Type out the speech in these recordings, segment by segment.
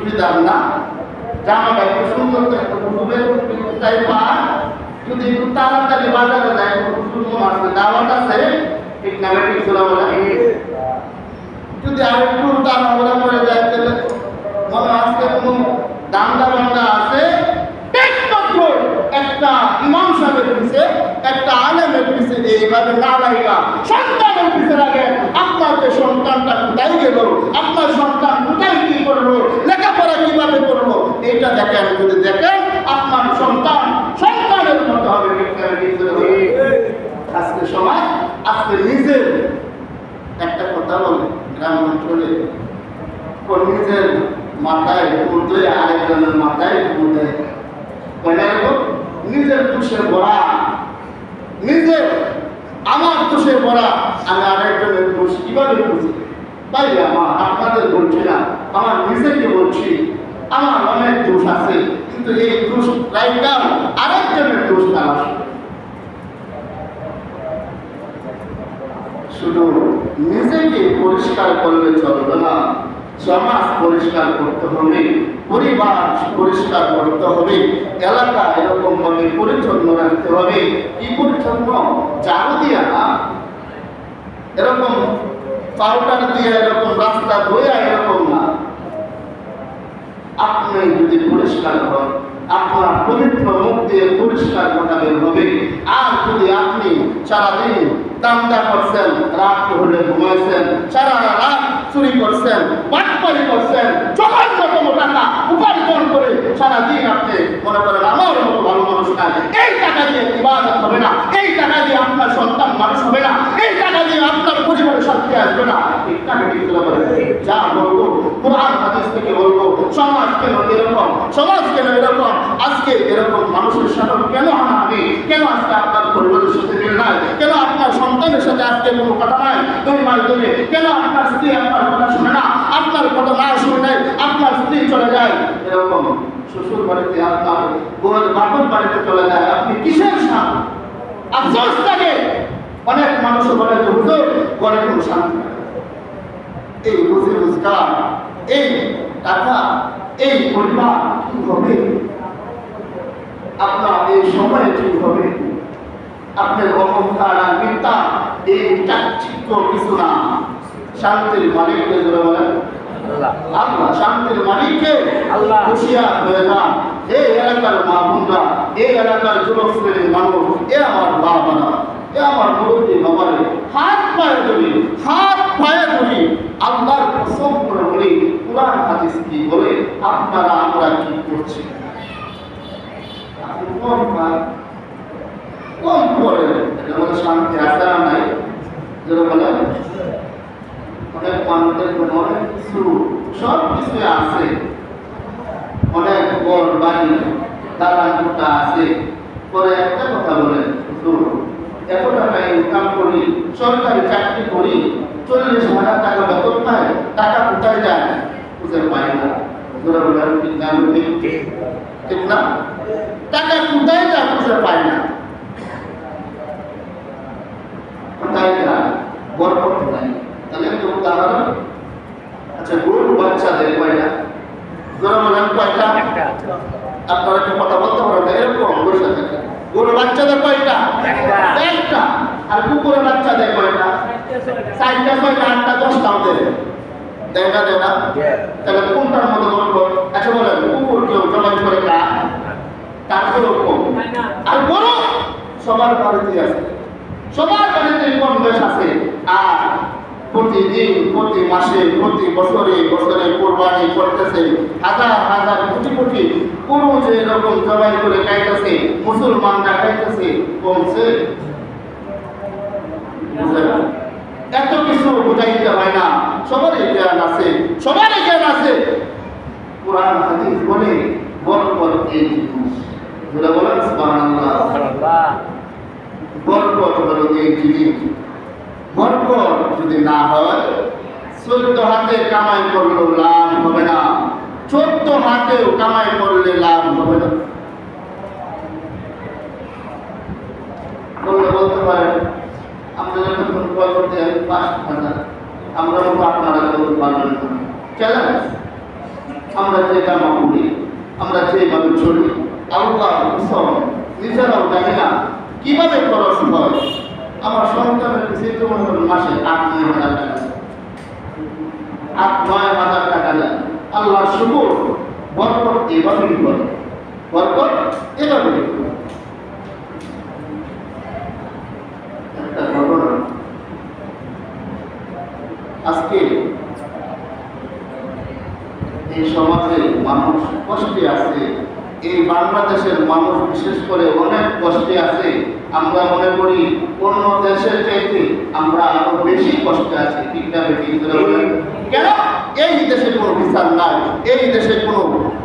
সুবিধার না। জামাটা একটু সুন্দর ডুবে তাই পান যদি একটু তাড়াতাড়ি বাজারে যায়, একটু সুন্দর আছে দাওয়াত আছে? ঠিক না ঠিক ছিল যদি আর একটু তাড়াহুড়া করে যায় তাহলে মনে আজকে কোনো দান্দা বান্দা আছে একটা ইমাম সাহেবের পিছে একটা আলেমের পিছে এইভাবে না লাইগা। সন্তানের পিছে লাগে আপনার সন্তানটা কোথায় গেল? আপনার সন্তান কোথায় কি করল? কীভাবে করল এইটা দেখেন, যদি দেখেন, আপনার সন্তান সন্তানের মতো হবে। আজকে সময়, আজকে নিজের একটা কথা বলে, গ্রাম অঞ্চলে নিজের মাথায় ফুল দেয় আরেকজনের মাথায় ফুল দেয় নিজের দোষে ভরা, নিজের আমার দোষে ভরা, আমি আরেকজনের দোষ কীভাবে বুঝি? তাই আমার আপনাদের বলছি না, আমার নিজেকে বলছি আমার অনেক দোষ আছে, কিন্তু এই দোষ রাইটার আরেকজনের দোষ তারা শুধু নিজেকে পরিষ্কার করলে চলবে না, সমাজ পরিষ্কার করতে হবে, পরিবার পরিষ্কার করতে হবে, এলাকা এরকম ভাবে পরিচ্ছন্ন রাখতে হবে, কি পরিচ্ছন্ন? ঝাড়ু দিয়া না। এরকম পাউডার দিয়ে, এরকম রাস্তা ধোয়া, এরকম না। আপনি যদি পরিষ্কার হন, আপনার পবিত্র মুখ দিয়ে পরিষ্কার কথা বের হবে। আর যদি আপনি সারাদিন দান্দা করছেন, রাত হলে ঘুমাইছেন, সারা রাত চুরি করছেন, বাটপারি করছেন যখন রকম টাকা উপার্জন করে সারাদিন আপনি মনে করেন আমার মতো ভালো মানুষ নাই। এই টাকা দিয়ে ইবাদত হবে না। এই টাকা দিয়ে আপনার সন্তান মানুষ হবে না এই টাকা দিয়ে আপনার পরিবারের আসবে না। এই টাকা দিয়ে তুলে যা বলব, কোরআন, হাদিস থেকে বলব, সমাজ কেন এরকম? সমাজ কেন এরকম? আজকে এরকম মানুষের সাথে কেন হানাহানি কেন আজকে আপনার পরিবারের সাথে মিল নাই? কেন আপনার সন্তানের সাথে আজকে কোনো কথা নাই? দুই মাস ধরে কেন আপনার স্ত্রী আপনার কথা শুনে না? আপনার কথা না শুনে নাই, আপনার স্ত্রী চলে যায়। এরকম শ্বশুর বাড়িতে আপনার বউয়ের বাপন বাড়িতে চলে যায়। আপনি কিসের সাপ? আফসোস থাকে অনেক মানুষ বলে যে হুজুর ঘরে কোনো শান্তি এই রুজি রোজগার এই টাকা এই পরিবার কি হবে? আপনার এই সময়ে কি হবে? আপনার অহংকার আর মিথ্যা এই চাকচিক্য কিছু না। শান্তির মালিককে ধরে বলেন? আল্লাহ। শান্তির মালিককে আল্লাহ। হুঁশিয়ার হয়ে যান এই এলাকার মা বোনরা এই এলাকার যুবক শ্রেণির মানুষ এ আমার বাবারা এ আমার বাবারে হাত পায়ে ধরি হাত পায়ে ধরি আল্লাহর কসম করে বলি বলে আপনারা আমরা কি করছি? আপনি কম করে বলে শান্তি আছে যেটা বলে অনেক মানুষের কোনো কিছু সব কিছু আছে। অনেক বড় বাড়ি কোটা আছে। পরে একটা কথা বলেন হুজুর, এত টাকা ইনকাম করি, সরকারি চাকরি করি, চল্লিশ হাজার টাকা বেতন পাই টাকা কোথায় যায়? খুঁজে পাই না? ঠিক না? টাকা কোথায় যায় খুঁজে পায় না কোথায় যায় বরকত নাই তাহলে একটা উদাহরণ আচ্ছা গরু বাচ্চাদের কয়টা গরু বলেন কয়টা একটা আপনারা কি কথা বলতে পারেন না? এরকম বসে থাকে গরু বাচ্চাদের কয়টা একটা। একটা আর কুকুরের বাচ্চাদের কয়টা চারটা ছয়টা আটটা দশটাও দেবে। দেখা দেয় না? তাহলে কোনটার বলব আচ্ছা বলেন কুকুর কেউ করে তারপরেও কম। আর গরু সবার বাড়িতে আছে। সবার বাড়িতে কম আছে। আর প্রতিদিন প্রতি মাসে প্রতি বছরে বছরে কোরবানি করতেছে হাজার হাজার কোটি কোটি। কোনো যে এরকম জবাই করে খাইতেছে মুসলমানরা খাইতেছে কমছে বুঝলেন? এত কিছু বুঝাইতে হয় না সবারই জ্ঞান আছে সবারই জ্ঞান আছে। কোরআন হাদিস বলে বরকত এই জিনিস। যেটা বলেন সুবহানাল্লাহ। বরকত হলো এই জিনিস। বরকত যদি না হয় চোদ্দ হাতে কামাই করলেও লাভ হবে না। চোদ্দ হাতেও কামাই করলে লাভ হবে না। বলতে পারেন আমরা যখন করতে যাই পাঁচ হাজার। আমরা বলব আপনারা করতে পারবেন না চ্যালেঞ্জ আমরা যে জামা পড়ি আমরা যেভাবে চলি, আল্লাহ কসম নিজেরাও জানি না কীভাবে খরচ হয়। আমার সন্তানের পিছিয়ে মনে মাসে আট, নয় হাজার টাকা। আট, নয় হাজার টাকা যায় আল্লাহ শুকুর, বরকত এভাবেই করে। বরকত এভাবেই। করে একটা ঘটনা আজকে এই সমাজে মানুষ কষ্টে আছে, এই বাংলাদেশের মানুষ বিশেষ করে অনেক কষ্টে আছে, আমরা মনে করি অন্য দেশের চাইতে আমরা আরও বেশি কষ্টে আছি, ঠিক কেন? এই দেশে কোনো বিচার নাই, এই দেশে কোনো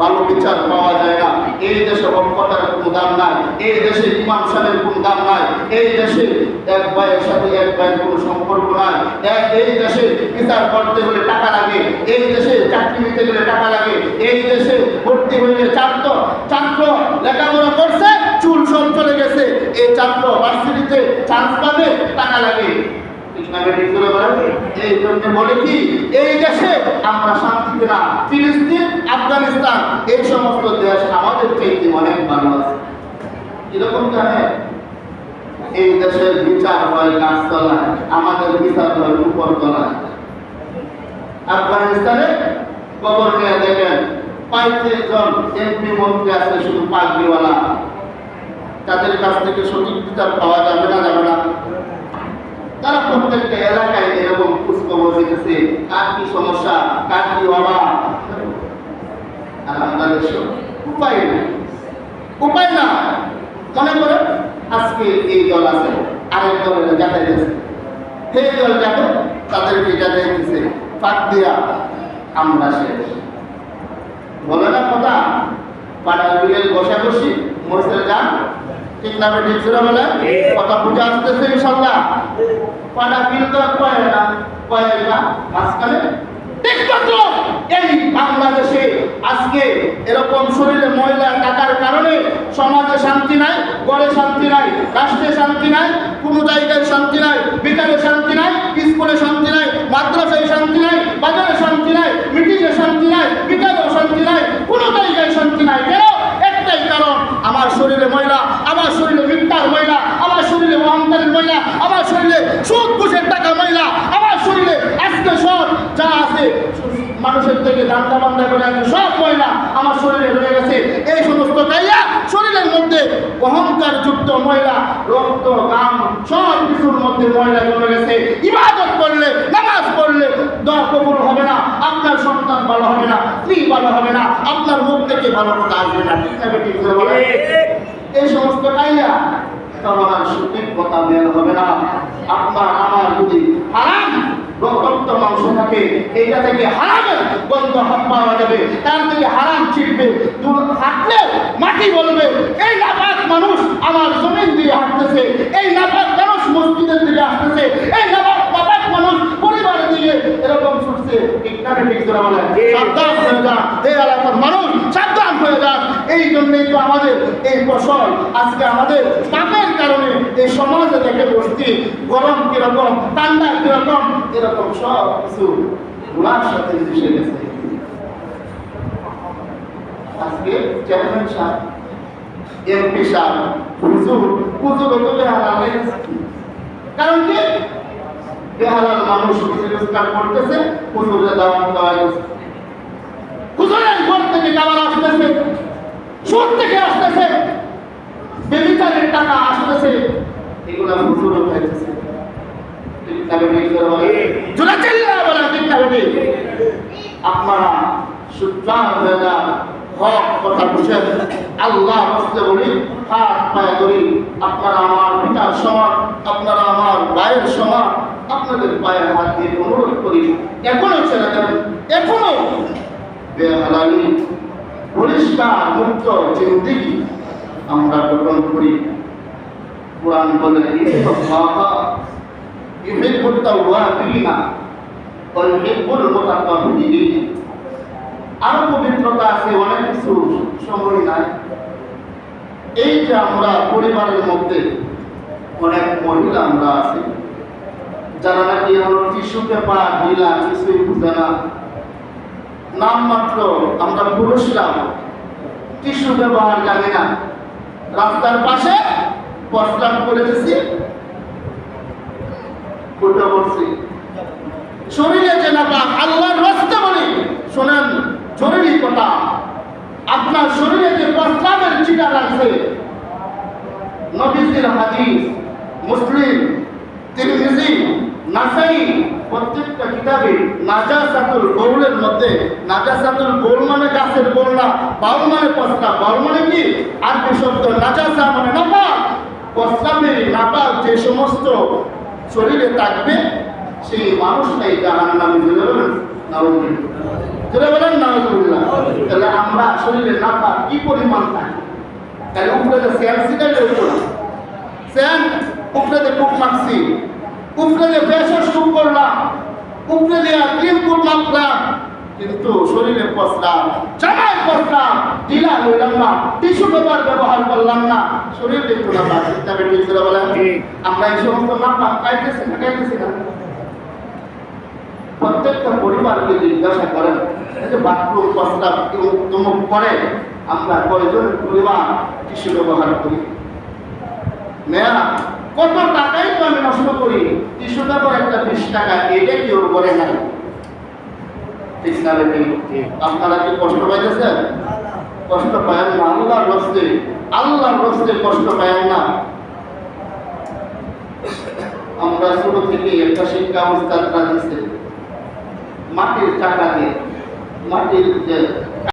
ভালো বিচার পাওয়া যায় না, এই দেশে অক্ষতার কোনো দাম নাই, এই দেশে ইমাম সাহেবের কোনো দাম এই দেশে এক ভাইয়ের সাথে এক ভাইয়ের কোনো সম্পর্ক নাই। এক এই দেশে বিচার করতে হলে টাকা লাগে, এই দেশে চাকরি নিতে গেলে টাকা লাগে, এই দেশে ভর্তি হইলে ছাত্র ছাত্র লেখাপড়া করছে, চুল সব চলে গেছে। এই ছাত্র ভার্সিটিতে চান্স পাবে, টাকা লাগে। ঠিক না করে এই জন্য বলে কি, এই দেশে আমরা শান্তিতে না ফিলিস্তিন, আফগানিস্তান, এই সমস্ত দেশ আমাদের চাইতে অনেক ভালো আছে। কীরকম জানে এই দেশের বিচার হয় গাছতলায়, আমাদের বিচার হয় উপর তলায় আফগানিস্তানে খবর নিয়ে দেখেন পঁয়ত্রিশ জন এমপি মন্ত্রী আছে, শুধু পাগড়িওয়ালা তাদের কাছ থেকে সঠিক বিচার পাওয়া যাবে না যাবে না। তারা প্রত্যেকটা এলাকায় এরকম খোঁজখবর দিতেছে কার কি সমস্যা, কার কি অভাব। আর আমরা দেশে উপায় নেই। উপায় না মনে করেন আজকে এই দল আছে, আরেক দলের যাতায়াত সেই দল যাবে তাদেরকে দিচ্ছে পাক দিয়া আমরা শেষ। বলে না কথা? পাড়ার বিলের বসা বসি মসজিদে যান ঠিক না ঠিক ছিল বলে? কথা বুঝে আসতেছে ইনশাল্লাহ। পাড়া বিল তো কয় না কয় না। মাঝখানে একমাত্র এই বাংলাদেশে আজকে এরকম শরীরে ময়লা টাকার কারণে সমাজে শান্তি নাই গড়ে শান্তি নাই রাষ্ট্রে শান্তি নাই কোনো জায়গায় শান্তি নাই বিকালে শান্তি নাই স্কুলে শান্তি নাই মাদ্রাসায় শান্তি নাই বাজারে শান্তি নাই মিটিংয়ে শান্তি নাই বিকালেও শান্তি নাই কোনো জায়গায় শান্তি নাই কেন একটাই কারণ আমার শরীরে ময়লা আমার শরীরে মিথ্যার ময়লা আমার শরীরে অহংকারের ময়লা আমার শরীরে সুদ ঘুষের টাকা ময়লা আমার শরীরে আজকে সব যা আছে মানুষের থেকে দান্ডা বান্দা করে আছে। সব ময়লা আমার শরীরে রয়ে গেছে। এই সমস্ত গাইয়া শরীরের মধ্যে অহংকার যুক্ত ময়লা, রক্ত গাম সব কিছুর মধ্যে ময়লা জমে গেছে। ইবাদত করলে, নামাজ পড়লে দোয়া কবুল হবে না, আপনার সন্তান ভালো হবে না, স্ত্রী ভালো হবে না, আপনার মুখ থেকে ভালো কথা আসবে না। ঠিক ঠিক? এই সমস্ত গাইয়া আর সঠিক কথা বের হবে না। আপনার আমার যদি হারাম রক্ত মাংস থাকে এইটা থেকে হারামের গন্ধ হাত পাওয়া যাবে। তার থেকে হারাম ছিটবে। হাঁটলে মাটি বলবে এই নাপাক মানুষ আমার জমিন দিয়ে হাঁটতেছে এই নাপাক মানুষ মসজিদের দিকে আসতেছে এই নাপাক নাপাক মানুষ পরিবারের দিকে এরকম ছুটছে। ঠিক না ঠিক করে বলে হয়ে যান এই এলাকার মানুষ, সাবধান হয়ে যান এই জন্যই তো আমাদের এই ফসল আজকে আমাদের পাপের কারণে এই সমাজে দেখে বসছি। গরম ঠান্ডা এরকম সব কিছু সাথে মিশে গেছে। আজকে চেয়ারম্যান সাহেব, এমপি সাহেব, হুজুর হুজুর কারণ কি? বেহালাল মানুষ করতেছে দাওয়াত দেওয়া থেকে খাবার আসতেছে। সুদ থেকে আসতেছে। বেবিচারের টাকা আসতেছে। এগুলা না বেটি আপনারা হক কথা বুঝেন। আল্লাহ বসতে বলি হাত পায়ে ধরি আপনারা আমার পিতার সমান আপনারা আমার ভাইয়ের সমান আপনাদের পায়ে হাত দিয়ে অনুরোধ করি। এখনও ছেড়ে দেন এখনও। বেহালালি পরিষ্কার, মুক্ত জিন্দিগি আমরা গঠন করি। কোরআন বলে আরও পবিত্রতা আছে, অনেক সময় নাই। এই যে আমরা পরিবারের মধ্যে অনেক মহিলা আমরা আছি, যারা নাকি আমার টিস্যু পেপার ঢিলা কিছুই বুঝে না। নামমাত্র আমরা পুরুষরা টিস্যু ব্যবহার জানি না। রাস্তার পাশে প্রস্তাব করে দিছি। শরীরে যে নাপাক আল্লাহর রাস্তা বলি শোনেন, জরুরি কথা। আপনার শরীরে যে প্রস্তাবের চিটা রাখছে নবীজির হাদিস, মুসলিম, তিরমিজি, নাসাই প্রত্যেকটা কিতাবে নাজাসাতুল গৌলের মধ্যে, নাজাসাতুল গৌল মানে গাছের না, বাউল মানে প্রস্তাব বাউল মানে কি? আর আরবি শব্দ নাজাসা মানে নাপাক প্রস্তাবে নাপাক যে সমস্ত শরীরে থাকবে, সেই মানুষটাই জাহান নামে। জুড়ে বলেন জুড়ে বলেন, নাউজুবিল্লাহ। তাহলে আমরা শরীরে নাপাক কি পরিমাণ থাকে? তাহলে উপরে স্যান সিটাইলে হইতো না। স্যান উপরে টুক মারছি উপরে যে শুরু করলাম। উপরে দিয়ে ক্রিম টুক মাখলাম কিন্তু শরীরে পচলাম জামায় পচলাম ঢিলা হইলাম না। টিস্যু পেপার ব্যবহার করলাম না। শরীর একটু না বলেন। আমরা এই সমস্ত না পাক খাইতেছি না খাইতেছি না। প্রত্যেকটা পরিবারকে জিজ্ঞাসা করেন যে বাথরুম প্রস্তাব তুমুক করে? আমরা কয়জন পরিবার টিস্যু ব্যবহার করি? মেয়া কত টাকাই তো আমি নষ্ট করি? টিস্যু পেপার একটা বিশ টাকা এটা করে নাই? ঠিক না আপনারা কি কষ্ট পাইতেছেন? কষ্ট না আল্লাহর রস্তে আল্লাহর রস্তে কষ্ট না। আমরা ছোট থেকে একটা শিক্ষা অবস্থাটা দিচ্ছে মাটির চাকা দিয়ে মাটির যে